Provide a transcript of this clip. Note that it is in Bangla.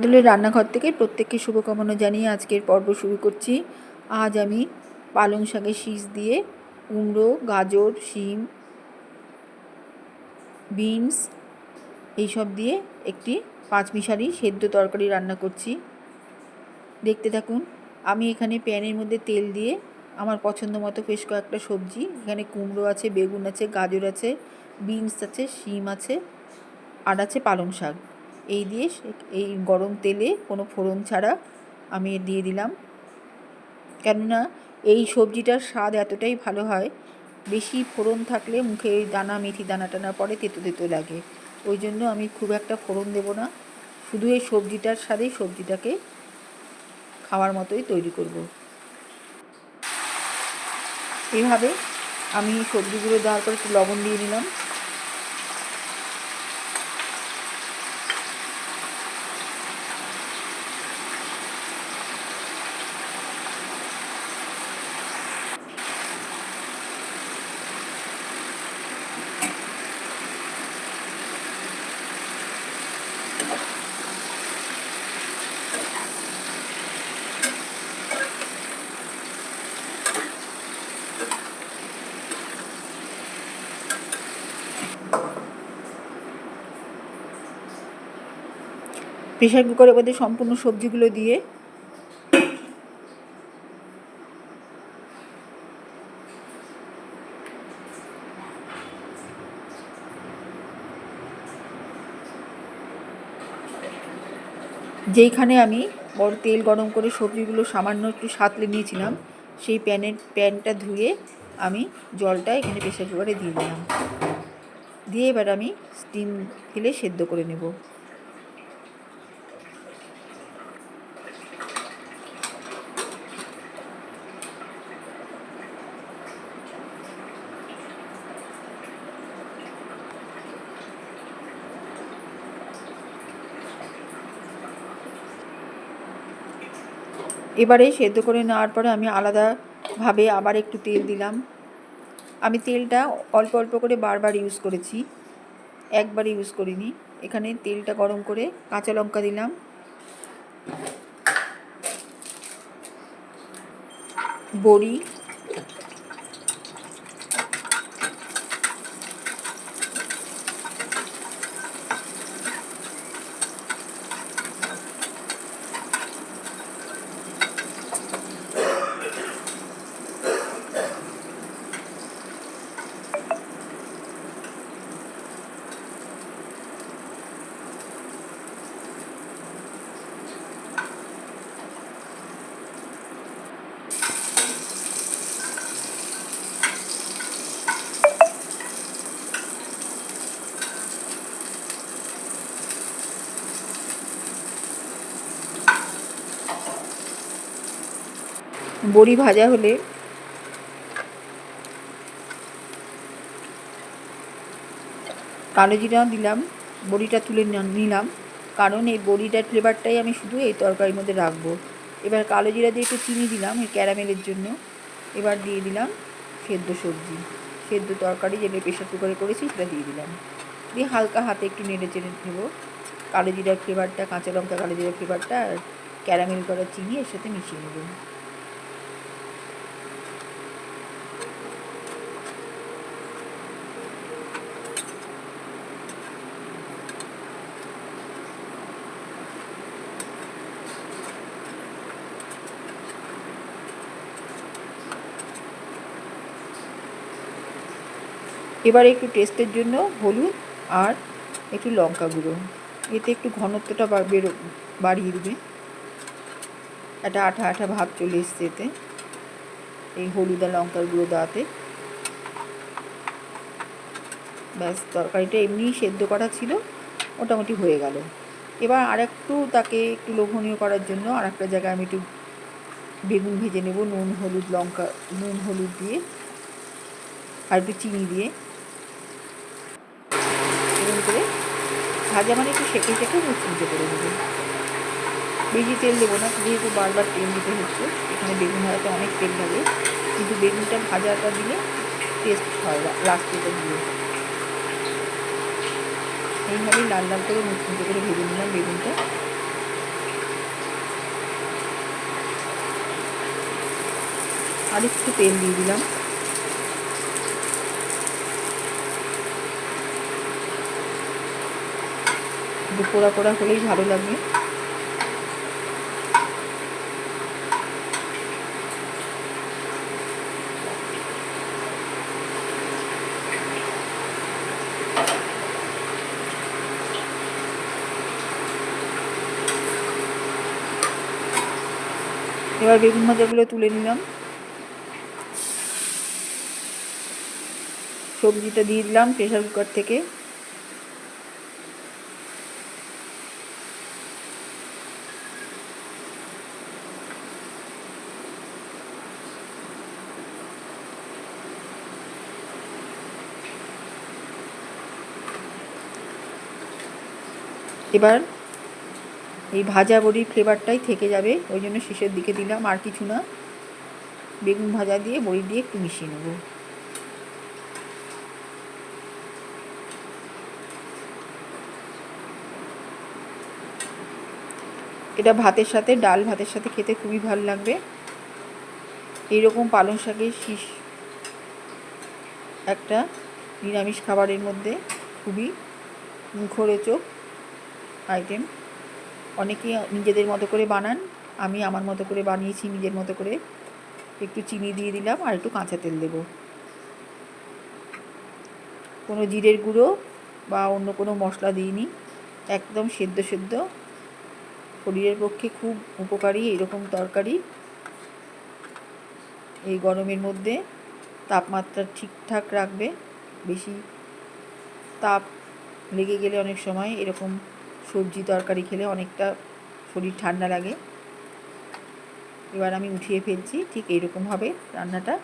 দলের রান্নাঘর থেকে প্রত্যেককে শুভকামনা জানিয়ে আজকের পর্ব শুরু করছি। আজ আমি পালং শাকের শীষ দিয়ে কুমড়ো, গাজর, শিম, বিনস এইসব দিয়ে একটি পাঁচমিশালি সেদ্ধ তরকারি রান্না করছি। দেখতে থাকুন, আমি এখানে প্যানের মধ্যে তেল দিয়ে আমার পছন্দ মতো বেশ কয়েকটা সবজি, এখানে কুমড়ো আছে, বেগুন আছে, গাজর আছে, বিনস আছে, শিম আছে, আর আছে পালং শাক। এই দিয়ে এই গরম তেলে কোনো ফোড়ন ছাড়া আমি দিয়ে দিলাম। কেননা এই সবজিটার স্বাদ এতটাই ভালো হয়, বেশি ফোড়ন থাকলে মুখে ওই দানা, মেথি দানা টানা পরে তেতো তেতো লাগে। ওই জন্য আমি খুব একটা ফোড়ন দেবো না। শুধু এই সবজিটার স্বাদেই সবজিটাকে খাওয়ার মতোই তৈরি করব। এভাবে আমি সবজিগুলো দেওয়ার পর একটু লবণ দিয়ে নিলাম। প্রেশার কুকারের মধ্যে সম্পূর্ণ সবজিগুলো দিয়ে যেইখানে আমি বড় তেল গরম করে সবজিগুলো সামান্য একটু সাঁতলে নিয়েছিলাম, সেই প্যানের প্যানটা ধুয়ে আমি জলটা এখানে প্রেশার কুকারে দিয়ে দিলাম। দিয়ে এবার আমি স্টিম ফেলে সেদ্ধ করে নেব। এবারে সেদ্ধ করে নেওয়ার পরে আমি আলাদাভাবে আবার একটু তেল দিলাম। আমি তেলটা অল্প অল্প করে বারবার ইউজ করেছি। একবার ইউজ করিনি। এখানে তেলটা গরম করে কাঁচা লঙ্কা দিলাম। বড়ি বড়ি ভাজা হলে কালো জিরা দিলাম, বড়িটা তুলে নিলাম। কারণ এই বড়িটার ফ্লেভারটাই আমি শুধু এই তরকারির মধ্যে রাখব। এবার কালো জিরা দিয়ে একটু চিনি দিলাম এই ক্যারামেলের জন্য। এবার দিয়ে দিলাম সেদ্ধ সবজি। সেদ্ধ তরকারি যেটা প্রেশার কুকারে করেছি সেটা দিয়ে দিলাম। দিয়ে হালকা হাতে একটু নেড়ে চেড়ে নেব। কালো জিরার ফ্লেভারটা কাঁচা লঙ্কা কালো জিরার ফ্লেভারটা আর ক্যারামেল করা চিনি এর সাথে মিশিয়ে নেব। এবার একটু টেস্টের জন্য হলুদ আর একটু লঙ্কা গুঁড়ো। এতে একটু ঘনত্বটা বেরো বাড়িয়ে দেবে। একটা আঠা আঠা ভাব চলে এসছে এতে, এই হলুদ আর লঙ্কার গুঁড়ো দেওয়াতে। ব্যাস, তরকারিটা এমনিই সেদ্ধ করা ছিল, মোটামুটি হয়ে গেল। এবার আর একটু তাকে একটু লোভনীয় করার জন্য আর একটা জায়গায় আমি একটু বেগুন ভেজে নেব, নুন, হলুদ, লঙ্কা, নুন, হলুদ দিয়ে আর একটু চিনি দিয়ে। ভাজা মানে একটু সেঁকে সেঁকে মুচমুচে করে দেবেন বেশি তেল দেবো না, যেহেতু বারবার তেল দিতে হচ্ছে, এখানে বেগুন ভাজাতে অনেক তেল লাগে। কিন্তু বেগুনটা ভাজাটা দিলে টেস্ট হয় রাস্তাটা দিয়ে। এইভাবেই লাল লাল করে মুচমুচে করে ভেজে নিলাম বেগুনটা। আর একটু তেল দিয়ে দিলাম। একটু পোড়া পোড়া হলেই ভালো লাগবে এবার বেগুন ভাজাগুলো তুলে নিলাম। সবজিটা দিয়ে দিলাম প্রেশার কুকার থেকে। এবার এই ভাজা বড়ির ফ্লেভারটাই থেকে যাবে। ওই জন্য শেষের দিকে দিলাম আর কিছু না। বেগুন ভাজা দিয়ে, বড়ি দিয়ে একটু মিশিয়ে নেব। এটা ভাতের সাথে, ডাল ভাতের সাথে খেতে খুবই ভালো লাগবে। এইরকম পালং শাকের শীষ একটা নিরামিষ খাবারের মধ্যে খুবই মুখরোচক। আইটেম। অনেকে নিজেদের মতো করে বানান, আমি আমার মতো করে বানিয়েছি নিজের মতো করে। একটু চিনি দিয়ে দিলাম আর একটু কাঁচা তেল দেবো। কোনো জিরের গুঁড়ো বা অন্য কোনো মশলা দিইনি। একদম সেদ্ধ সেদ্ধ। শরীরের পক্ষে খুব উপকারী এরকম তরকারি। এই গরমের মধ্যে তাপমাত্রা ঠিকঠাক রাখবে। বেশি তাপ লেগে গেলে অনেক সময় এরকম সবজি তরকারি খেলে অনেকটা শরীর ঠান্ডা লাগে। এবার আমি উঠিয়ে ফেলছি ঠিক এইরকমভাবে রান্নাটা।